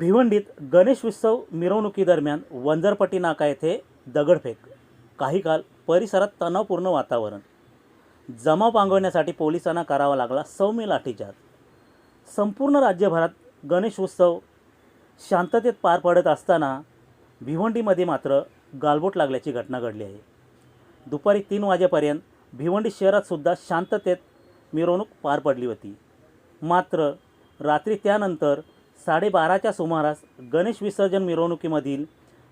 भिवंडीत गणेश उत्सव मिरवणुकीदरम्यान वंजरपट्टी नाका येथे दगडफेक. काही काल परिसरात तणावपूर्ण वातावरण. जमाव पांगवण्यासाठी पोलिसांना करावा लागला सौम्य लाठीचार्ज. संपूर्ण राज्यभरात गणेश उत्सव शांततेत पार पडत असताना भिवंडीमध्ये मात्र गालबोट लागल्याची घटना घडली आहे. दुपारी तीन वाजेपर्यंत भिवंडी शहरातसुद्धा शांततेत मिरवणूक पार पडली होती. मात्र रात्री त्यानंतर साडेबाराच्या सुमारास गणेश विसर्जन मिरवणुकीमधील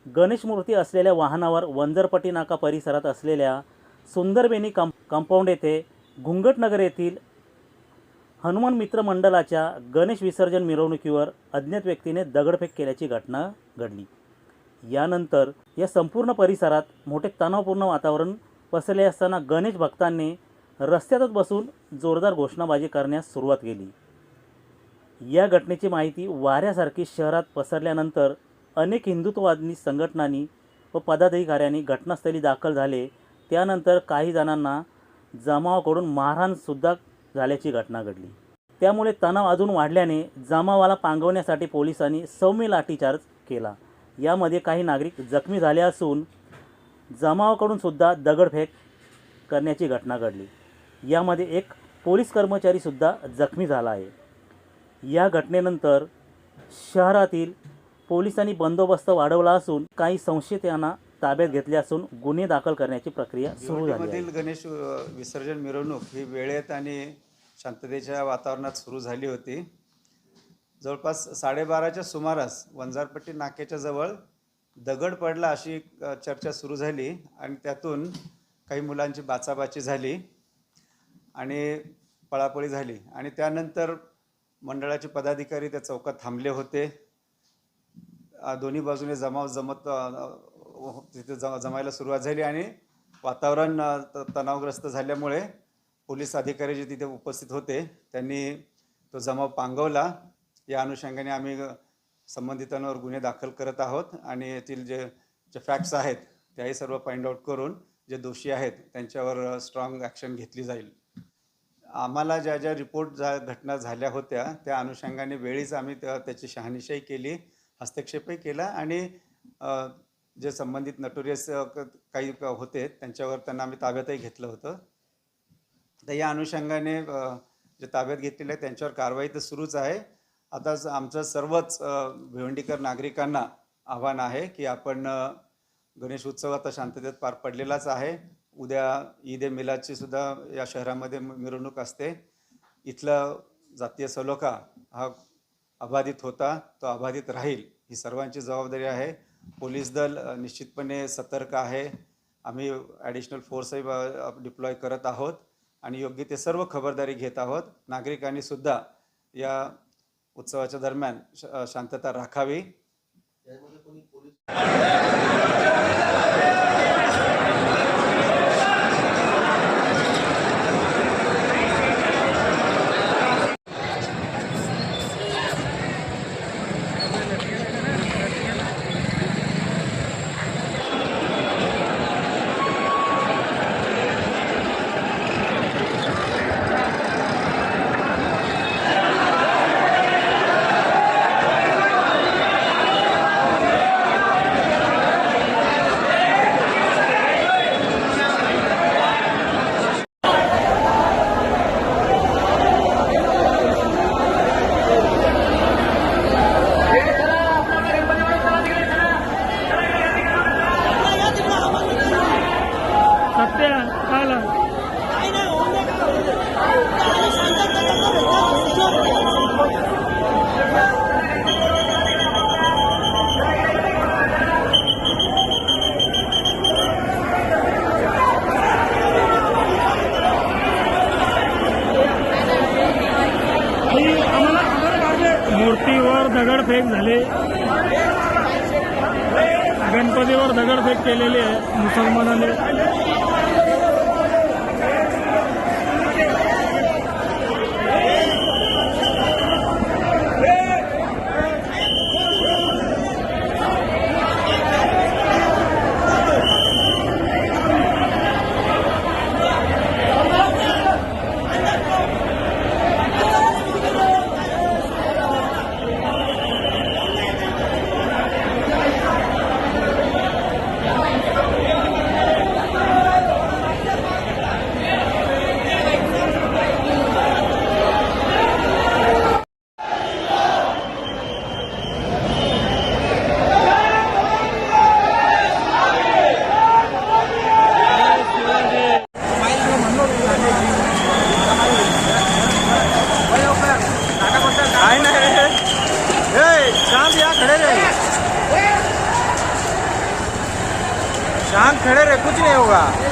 गणेश मूर्ती असलेल्या वाहनावर वंजरपट्टी नाका परिसरात असलेल्या सुंदरबेनी कं कंपाऊंड येथे घुंगटनगर येथील हनुमान मित्र मंडळाच्या गणेश विसर्जन मिरवणुकीवर अज्ञात व्यक्तीने दगडफेक केल्याची घटना घडली. यानंतर या संपूर्ण परिसरात मोठे तणावपूर्ण वातावरण पसरले असताना गणेश भक्तांनी रस्त्यातच बसून जोरदार घोषणाबाजी करण्यास सुरुवात केली. या घटनेची माहिती वाऱ्यासारखी शहरात पसरल्यानंतर अनेक हिंदुत्ववादी संघटनांनी व पदाधिकाऱ्यांनी घटनास्थळी दाखल झाले. त्यानंतर काही जणांना जमावाकडून मारहाणसुद्धा झाल्याची घटना घडली. त्यामुळे तणाव अजून वाढल्याने जमावाला पांगवण्यासाठी पोलिसांनी सौम्य लाठीचार्ज केला. यामध्ये काही नागरिक जखमी झाले असून जमावाकडून सुद्धा दगडफेक करण्याची घटना घडली. यामध्ये एक पोलीस कर्मचारीसुद्धा जखमी झाला आहे. या घटनेनंतर शहरातील पोलिसांनी बंदोबस्त वाढवला असून काही संशयितांना ताब्यात घेतले असून गुन्हे दाखल करण्याची प्रक्रिया सुरू झाली गणेश विसर्जन मिरवणूक ही वेळेत आणि शांततेच्या वातावरणात सुरू झाली होती. जवळपास साडेबाराच्या सुमारास वंजारपट्टी नाक्याच्या जवळ दगड पडला अशी चर्चा सुरू झाली आणि त्यातून काही मुलांची बाचाबाची झाली आणि पळापळी झाली. आणि त्यानंतर मंडळाचे पदाधिकारी त्या चौकात थांबले होते. दोन्ही बाजूने जमाव जमत हो, तिथे जम जमायला सुरुवात झाली आणि वातावरण त- तणावग्रस्त झाल्यामुळे पोलीस अधिकारी जे तिथे उपस्थित होते त्यांनी तो जमाव पांगवला. या अनुषंगाने आम्ही संबंधितांवर गुन्हे दाखल करत आहोत आणि येथील जे जे फॅक्ट्स आहेत त्याही सर्व फाइंड आउट करून जे दोषी आहेत त्यांच्यावर स्ट्रॉंग ॲक्शन घेतली जाईल. आम्हाला ज्या ज्या रिपोर्ट जा घटना झाल्या होत्या त्या अनुषंगाने वेळीच आम्ही त्या त्याची शहानिशाही केली हस्तक्षेपही केला आणि जे संबंधित नटोरियस काही होते त्यांच्यावर त्यांना आम्ही ताब्यातही घेतलं होतं. तर या अनुषंगाने जे ताब्यात घेतलेले आहे त्यांच्यावर कारवाई तर सुरूच आहे. आता स- आमचं सर्वच भिवंडीकर नागरिकांना आव्हान आहे की आपण गणेश उत्सव आता शांततेत पार पडलेलाच आहे. उद्या ईद ए मिलादची सुद्धा या शहरामध्ये मिरवणूक असते. इथला जातीय सलोखा हा अबाधित होता तो अबाधित राहील ही सर्वांची जबाबदारी आहे. पोलीस दल निश्चितपणे सतर्क आहे. आम्ही ॲडिशनल फोर्सही डिप्लॉय करत आहोत आणि योग्य ते सर्व खबरदारी घेत आहोत. नागरिकांनी सुद्धा या उत्सवाच्या दरम्यान श शांतता राखावी. आला मूर्तीवर दगडफेक झाले? गणपतीवर दगडफेक केलेली आहे मुसलमानाने. खड़े रहे कुछ नहीं होगा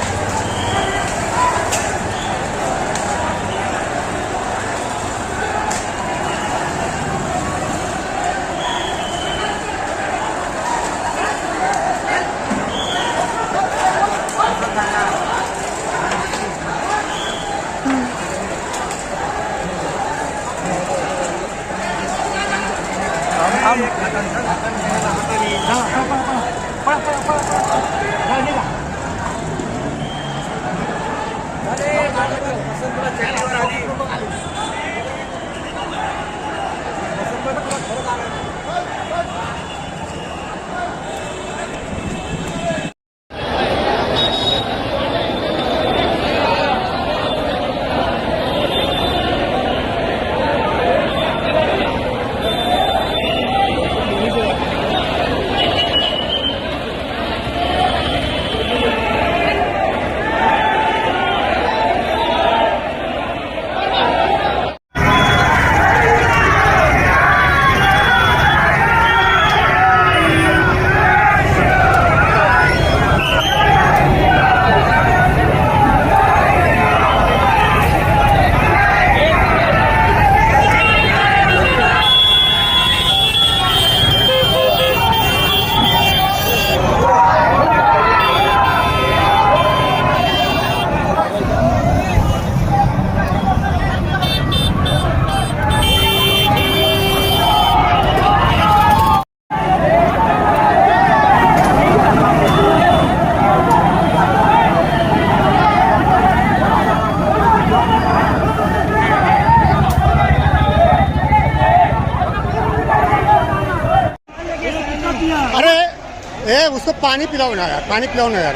ए उसको पानी पिलाओ ना यार पानी पिलाओ ना यार।